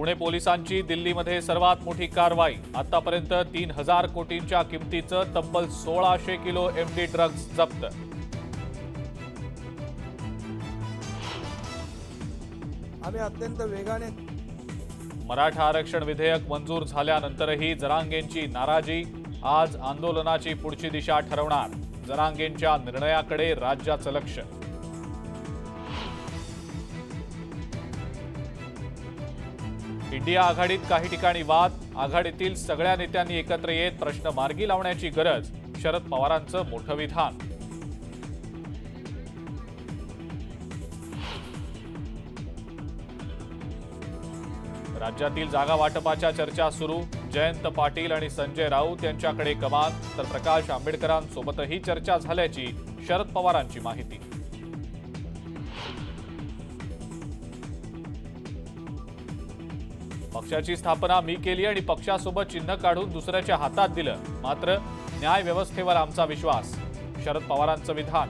पुणे पोलिसांची दिल्लीमध्ये सर्वात मोठी कारवाई. आतापर्यंत तीन हजार कोटींच्या किमतीचं तब्बल सोळाशे किलो एमडी ड्रग्ज जप्त. आम्ही अत्यंत वेगाने मराठा आरक्षण विधेयक मंजूर झाल्यानंतरही जरांगेंची नाराजी. आज आंदोलनाची पुढची दिशा ठरवणार. जरांगेंच्या निर्णयाकडे राज्याचं लक्ष. इंडिया आघाडीत काही ठिकाणी वाद आघाडीतील सगळ्या नेत्यांनी एकत्र येत प्रश्न मार्गी लावण्याची गरज शरद पवारांचं मोठं विधान. राज्यातील जागा वाटपाच्या चर्चा सुरू. जयंत पाटील आणि संजय राऊत यांच्याकडे कमान. तर प्रकाश आंबेडकरांसोबतही चर्चा झाल्याची शरद पवारांची माहिती. पक्षाची स्थापना मी केली आणि पक्षासोबत चिन्ह काढून दुसऱ्याच्या हातात दिलं. मात्र न्याय व्यवस्थेवर आमचा विश्वास. शरद पवारांचं विधान.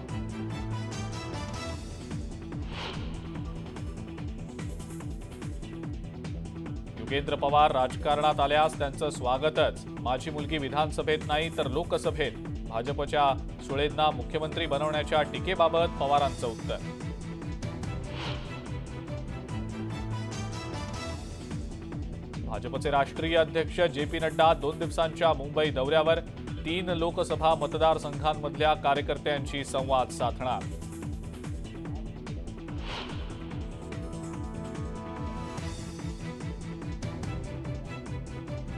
योगेंद्र पवार राजकारणात आल्यास त्यांचं स्वागतच. माझी मुलगी विधानसभेत नाही तर लोकसभेत. भाजपच्या सुळेंना मुख्यमंत्री बनवण्याच्या टीकेबाबत पवारांचं उत्तर. भाजपचे राष्ट्रीय अध्यक्ष जे पी नड्डा दोन दिवसांच्या मुंबई दौऱ्यावर तीन लोकसभा मतदारसंघांमधल्या कार्यकर्त्यांशी संवाद साधणार.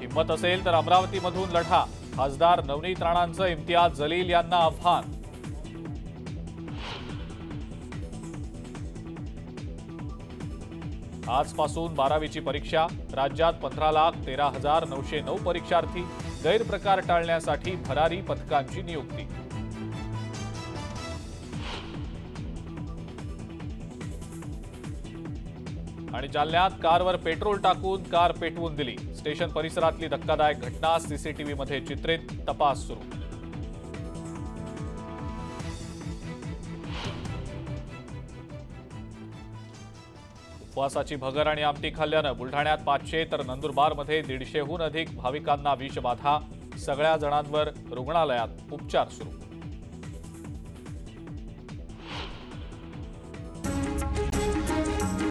हिंमत असेल तर अमरावतीमधून लढा. खासदार नवनीत राणांचं इम्तियाज जलील यांना आव्हान. आजपासून बारावीची परीक्षा राज्यात पंधरा लाख तेरा हजार नऊशे नऊ परीक्षार्थी गैरप्रकार टाळण्यासाठी भरारी पथकांची नियुक्ती. आणि जालन्यात कारवर पेट्रोल टाकून कार पेटवून दिली. स्टेशन परिसरातली धक्कादायक घटना सीसीटीव्हीमध्ये चित्रित तपास सुरू. उपवासाची भगर आणि आमटी खाल्ल्यानं बुलढाण्यात पाचशे तर नंदुरबारमध्ये दीडशेहून अधिक भाविकांना विषबाधा. सगळ्या जणांवर रुग्णालयात उपचार सुरू.